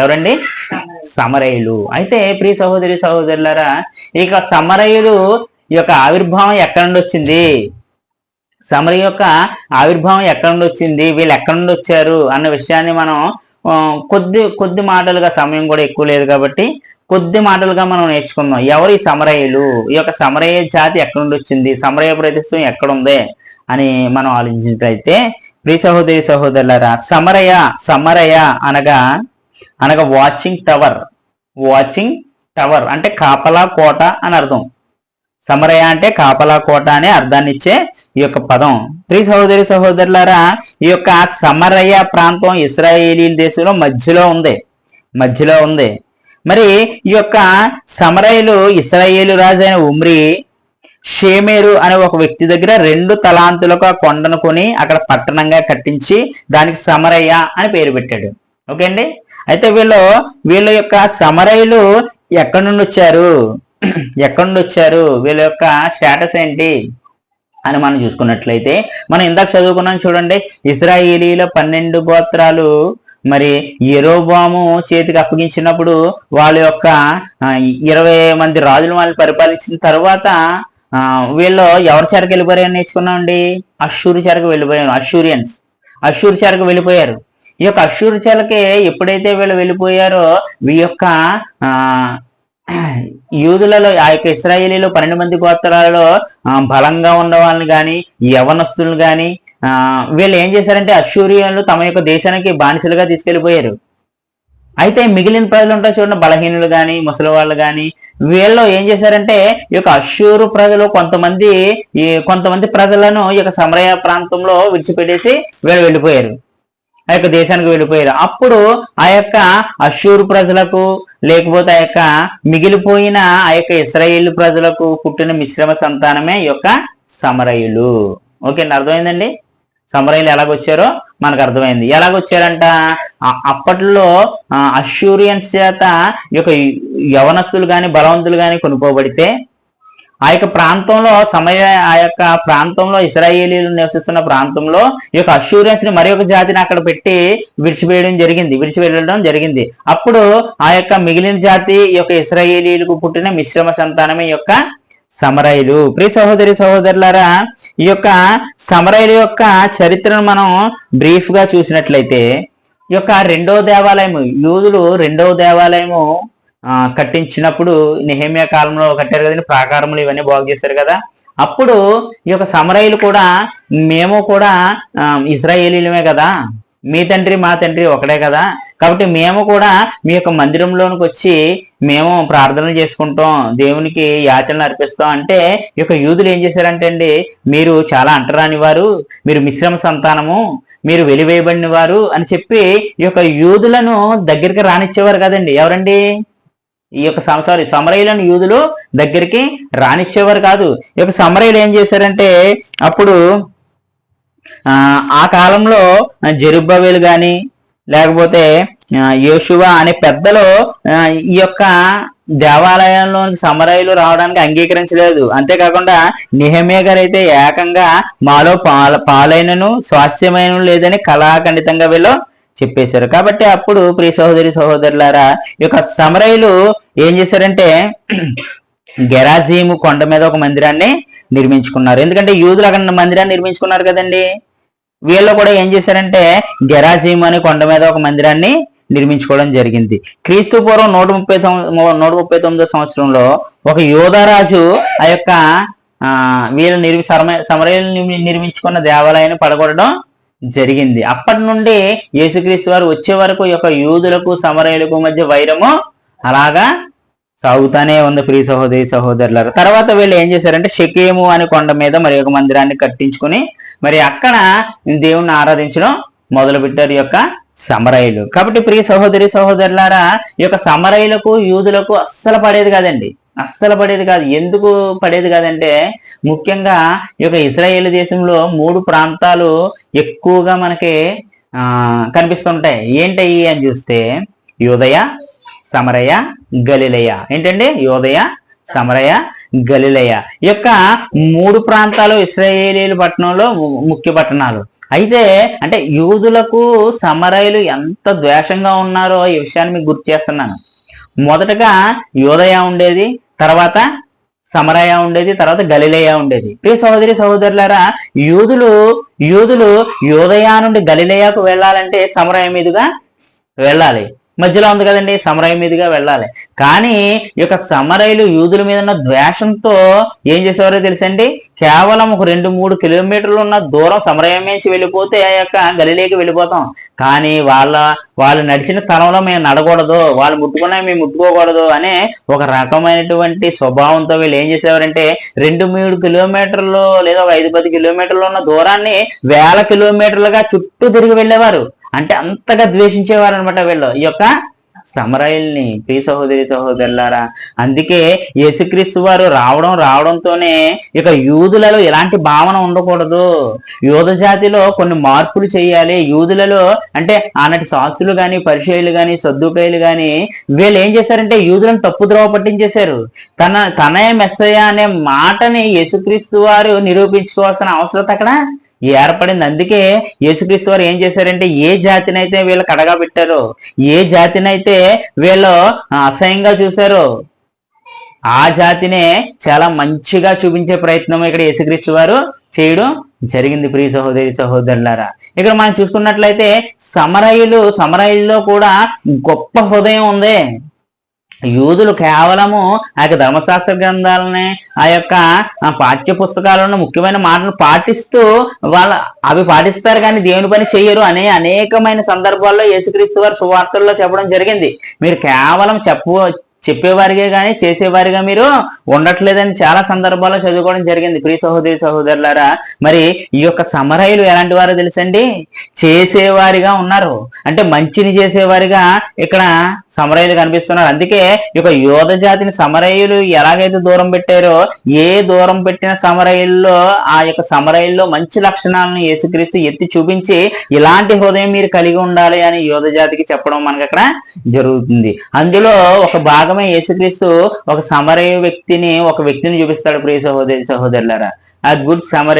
ఎవరండి? సమరయులు. అయితే ప్రియ సహోదరి సహోదరులారా ఇక సమరయులు యొక్క ఆవిర్భావం ఎక్కడి నుండి వచ్చింది? సమర యొక్క ఆవిర్భావం ఎక్కడి నుండి వచ్చింది? వీళ్ళు ఎక్కడి నుండి వచ్చారు? అన్న విషయాన్ని మనం కొద్ది కొద్ది మాటలుగా సమయం కూడా ఎక్కువ లేదు కాబట్టి కొద్ది మాటలుగా మనం నేర్చుకుందాం. ఎవరు ఈ సమరయులు? ఈ యొక్క సమరయ జాతి ఎక్కడి నుండి వచ్చింది? సమరయ ప్రదేశం ఎక్కడుంది అని మనం ఆలోచించినట్లయితే ప్రియ సహోదరి సహోదరులారా సమరయ సమరయ అనగా అనగా వాచింగ్ టవర్ వాచింగ్ టవర్ అంటే కాపలా కోట అని అర్థం. సమరయ అంటే కాపలా కోట అనే అర్థాన్ని ఇచ్చే ఈ యొక్క పదం. ప్రియ సహోదరి సహోదరులారా ఈ యొక్క సమరయ ప్రాంతం ఇస్రాయేలీ దేశంలో మధ్యలో ఉంది. మధ్యలో ఉంది. మరి ఈ యొక్క సమరయులు ఇస్రాయేలు రాజు అయిన ఉమ్రి షేమేరు అనే ఒక వ్యక్తి దగ్గర రెండు తలాంతులకు ఆ కొండను కొని అక్కడ పట్టణంగా కట్టించి దానికి సమరయ్య అని పేరు పెట్టాడు. ఓకే అండి? అయితే వీళ్ళు వీళ్ళ యొక్క సమరయులు ఎక్కడి నుండి వచ్చారు? ఎక్కడి నుండి వచ్చారు? వీళ్ళ యొక్క స్టేటస్ ఏంటి? అని మనం చూసుకున్నట్లయితే మనం ఇందాక చదువుకున్నాం చూడండి ఇస్రాయేలీల పన్నెండు గోత్రాలు మరి ఎరోబాము చేతికి అప్పగించినప్పుడు వాళ్ళ యొక్క ఇరవై మంది రాజులు వాళ్ళని పరిపాలించిన తర్వాత ఆ, వీళ్ళు ఎవరి చెరకు వెళ్ళిపోయారని నేర్చుకున్నామండి? అషూరు చెరకు వెళ్ళిపోయారు అషూరియన్స్ అషూరు చెరకు వెళ్ళిపోయారు. ఈ యొక్క అషూరు ఎప్పుడైతే వీళ్ళు వెళ్ళిపోయారో ఈ యొక్క ఆ యూదులలో ఆ యొక్క ఇస్రాయేలీలో పన్నెండు మంది గోత్రాలలో బలంగా ఉన్న వాళ్ళని కానీ యవనస్తులను కానీ ఆ, వీళ్ళు ఏం చేశారంటే అశ్షూరియాలు తమ యొక్క దేశానికి బానిసలుగా తీసుకెళ్ళిపోయారు అయితే మిగిలిన ప్రజలు ఉంటారు చూడండి బలహీనులు కానీ ముసలి వాళ్ళు కానీ వీళ్ళు ఏం చేశారంటే ఈ యొక్క అశ్షూరు ప్రజలు కొంతమంది ఈ కొంతమంది ప్రజలను ఈ యొక్క సమరయ ప్రాంతంలో విడిచిపెట్టేసి వీళ్ళు వెళ్ళిపోయారు. ఆ యొక్క దేశానికి వెళ్ళిపోయారు అప్పుడు ఆ యొక్క అశ్షూరు ప్రజలకు లేకపోతే ఆ యొక్క మిగిలిపోయిన ఆ యొక్క ఇస్రాయేల్ ప్రజలకు పుట్టిన మిశ్రమ సంతానమే యొక్క సమరయులు. ఓకే అండి అర్థమైందండి? సమరయులు ఎలాగొచ్చారో మనకు అర్థమైంది. ఎలాగొచ్చారంట? అప్పట్లో అష్యూరియన్స్ చేత యొక్క యవనస్తులు కానీ బలవంతులు కానీ కొనుక్కోబడితే ఆ యొక్క ప్రాంతంలో సమయ ఆ యొక్క ప్రాంతంలో ఇస్రాయేలీలు నివసిస్తున్న ప్రాంతంలో ఈ యొక్క అష్యూరెన్స్ని మరి ఒక జాతిని అక్కడ పెట్టి విడిచివేయడం జరిగింది విడిచిపెట్టడం జరిగింది. అప్పుడు ఆ యొక్క మిగిలిన జాతి ఈ యొక్క ఇస్రాయేలీలకు పుట్టిన మిశ్రమ సంతానమే ఈ యొక్క సమరయులు. ప్రియ సహోదరి సహోదరులారా ఈ యొక్క సమరయుల యొక్క చరిత్రను మనం బ్రీఫ్గా చూసినట్లయితే ఈ యొక్క రెండవ దేవాలయము యూదులు రెండవ దేవాలయము కట్టించినప్పుడు నెహేమియా కాలంలో కట్టారు కదండి ప్రాకారములు ఇవన్నీ బాగు చేశారు కదా. అప్పుడు ఈ యొక్క సమరయులు కూడా మేము కూడా ఆ, ఇస్రాయేలీలమే కదా. మీ తండ్రి మా తండ్రి ఒకడే కదా. కాబట్టి మేము కూడా మీ యొక్క మందిరంలోనికి వచ్చి మేము ప్రార్థనలు చేసుకుంటాం దేవునికి యాచనలు అర్పిస్తాం అంటే ఈ యొక్క యూదులు ఏం చేశారంటే అండి మీరు చాలా అంటరాని వారు మీరు మిశ్రమ సంతానము మీరు వెలివేయబడిన వారు అని చెప్పి ఈ యొక్క యూదులను దగ్గరికి రానిచ్చేవారు కదండి. ఎవరండి? ఈ యొక్క సారీ సమరయులను యూదులు దగ్గరికి రానిచ్చేవారు కాదు. ఈ యొక్క సమరయులు ఏం చేశారంటే అప్పుడు ఆ ఆ కాలంలో జెరుబ్బవేలు గాని లేకపోతే యోశువ అనే పెద్దలు ఈ యొక్క దేవాలయంలోని సమరయులు రావడానికి అంగీకరించలేదు. అంతేకాకుండా నిహమే గారు అయితే ఏకంగా మాలో పాల పాలైనను స్వాస్థ్యమైన లేదని కళాఖండితంగా వీళ్ళు చెప్పేశారు. కాబట్టి అప్పుడు ప్రియ సహోదరి సహోదరులారా ఈ యొక్క సమరయులు ఏం చేశారంటే గెరాజీము కొండ మీద ఒక మందిరాన్ని నిర్మించుకున్నారు. ఎందుకంటే యూదులు అక్కడ మందిరాన్ని నిర్మించుకున్నారు కదండి. వీళ్ళు కూడా ఏం చేశారంటే గెరాజీము అనే కొండ మీద ఒక మందిరాన్ని నిర్మించుకోవడం జరిగింది. క్రీస్తు పూర్వం నూట ముప్పై తొమ్మిది నూట ముప్పై తొమ్మిదో సంవత్సరంలో ఒక యోధరాజు ఆ యొక్క ఆ వీళ్ళు నిర్మి సమరయులు నిర్మించుకున్న దేవాలయాన్ని పడగొట్టడం జరిగింది. అప్పటి నుండి యేసుక్రీస్తు వారు వచ్చే వరకు యొక్క యూదులకు సమరయులకు మధ్య వైరము అలాగా సాగుతానే ఉంది. ప్రియ సహోదరి సహోదరులారు తర్వాత వీళ్ళు ఏం చేశారంటే షకేము అనే కొండ మీద మరి ఒక మందిరాన్ని కట్టించుకుని మరి అక్కడ దేవుణ్ణి ఆరాధించడం మొదలు పెట్టారు ఈ యొక్క సమరయులు. కాబట్టి ప్రియ సహోదరి సహోదరులారా ఈ యొక్క సమరయులకు యూదులకు అస్సలు పడేది కాదండి. అస్సలు పడేది కాదు. ఎందుకు పడేది కాదంటే ముఖ్యంగా ఈ యొక్క ఇస్రాయేల్ దేశంలో మూడు ప్రాంతాలు ఎక్కువగా మనకి ఆ కనిపిస్తుంటాయి. ఏంటయ్యి అని చూస్తే యోదయ సమరయ గలిలయ. ఏంటండి? యోదయ సమరయ గలిలయ. ఈ యొక్క మూడు ప్రాంతాలు ఇస్రాయేలీల పట్టణంలో ము- ముఖ్య పట్టణాలు. అయితే అంటే యూదులకు సమరయులు ఎంత ద్వేషంగా ఉన్నారో ఈ విషయాన్ని మీకు గుర్తు చేస్తున్నాను. మొదటగా యోదయ ఉండేది తర్వాత సమరయ ఉండేది తర్వాత గలిలేయ ఉండేది. ప్రియ సహోదరి సహోదరులారా యూదులు యూదులు యోదయ నుండి గలిలేయకు వెళ్ళాలంటే సమరయ మీదుగా వెళ్ళాలి. మధ్యలో ఉంది కదండి సమరయ మీదుగా వెళ్ళాలి. కానీ ఈ యొక్క సమరయులు యూదుల మీద ఉన్న ద్వేషంతో ఏం చేసేవారో తెలుసండి? కేవలం ఒక రెండు మూడు కిలోమీటర్లు ఉన్న దూరం సమరయం నుంచి వెళ్ళిపోతే ఆ యొక్క గలిలేకి వెళ్ళిపోతాం. కానీ వాళ్ళ వాళ్ళు నడిచిన స్థలంలో మేము నడకూడదు వాళ్ళు ముట్టుకున్నా మేము ముట్టుకోకూడదు అనే ఒక రకమైనటువంటి స్వభావంతో వీళ్ళు ఏం చేసేవారంటే రెండు మూడు కిలోమీటర్లు లేదా ఒక ఐదు పది కిలోమీటర్లు ఉన్న దూరాన్ని వేల కిలోమీటర్లుగా చుట్టూ తిరిగి వెళ్ళేవారు. అంటే అంతగా ద్వేషించేవారు అనమాట వీళ్ళు. ఈ యొక్క సమరయుల్ని ప్రియ సహోదరి సహోదరులారా అందుకే యేసుక్రీస్తు వారు రావడం రావడంతోనే ఇక యూదులలో ఎలాంటి భావన ఉండకూడదు. యూద జాతిలో కొన్ని మార్పులు చేయాలి. యూదులలో అంటే ఆనాటి శాస్త్రులు కానీ పరిచయలు కానీ సర్దుకాయలు గాని వీళ్ళు ఏం చేశారంటే యూదులను తప్పుద్రోవ పట్టించేశారు. తన తనే మెస్సయ అనే మాటని యేసుక్రీస్తు వారు నిరూపించుకోవాల్సిన అవసరం అక్కడ ఏర్పడింది. అందుకే యేసుక్రీస్తు వారు ఏం చేశారంటే ఏ జాతినైతే వీళ్ళు కడగా పెట్టారో ఏ జాతినైతే వీళ్ళు అసహ్యంగా చూశారో ఆ జాతినే చాలా మంచిగా చూపించే ప్రయత్నం ఇక్కడ యేసుక్రీస్తు వారు చేయడం జరిగింది. ప్రియ సహోదరి సహోదరులారా ఇక్కడ మనం చూసుకున్నట్లయితే సమరయులు సమరయుల్లో కూడా గొప్ప హృదయం ఉంది. యూదులు కేవలము ఆ యొక్క ధర్మశాస్త్ర గ్రంథాలని ఆ యొక్క పాఠ్య పుస్తకాలను ముఖ్యమైన మాటలు పాటిస్తూ వాళ్ళ అవి పాటిస్తారు కానీ దేవుని పని చేయరు అనే అనేకమైన సందర్భాల్లో యేసుక్రీస్తు వారు సువార్తల్లో చెప్పడం జరిగింది. మీరు కేవలం చెప్పు చెప్పేవారిగా కానీ చేసేవారిగా మీరు ఉండట్లేదని చాలా సందర్భాల్లో చదువుకోవడం జరిగింది. ప్రియ సహోదరి సహోదరులారా మరి ఈ యొక్క సమరయులు ఎలాంటి వారో తెలుసండి? చేసేవారిగా ఉన్నారు. అంటే మంచిని చేసేవారిగా ఇక్కడ సమరయులు కనిపిస్తున్నారు. అందుకే ఈ యొక్క యోధ జాతిని సమరయులు ఎలాగైతే దూరం పెట్టారో ఏ దూరం పెట్టిన సమరయుల్లో ఆ యొక్క సమరయుల్లో మంచి లక్షణాలను యేసుక్రీస్తు ఎత్తి చూపించి ఇలాంటి హృదయం మీరు కలిగి ఉండాలి అని యోధ జాతికి చెప్పడం మనకు అక్కడ జరుగుతుంది. అందులో ఒక భాగమే యేసుక్రీస్తు ఒక సమరయ వ్యక్తిని ఒక వ్యక్తిని చూపిస్తాడు. ప్రియ సహోదరి సహోదరులారా ఆ గుడ్ సమర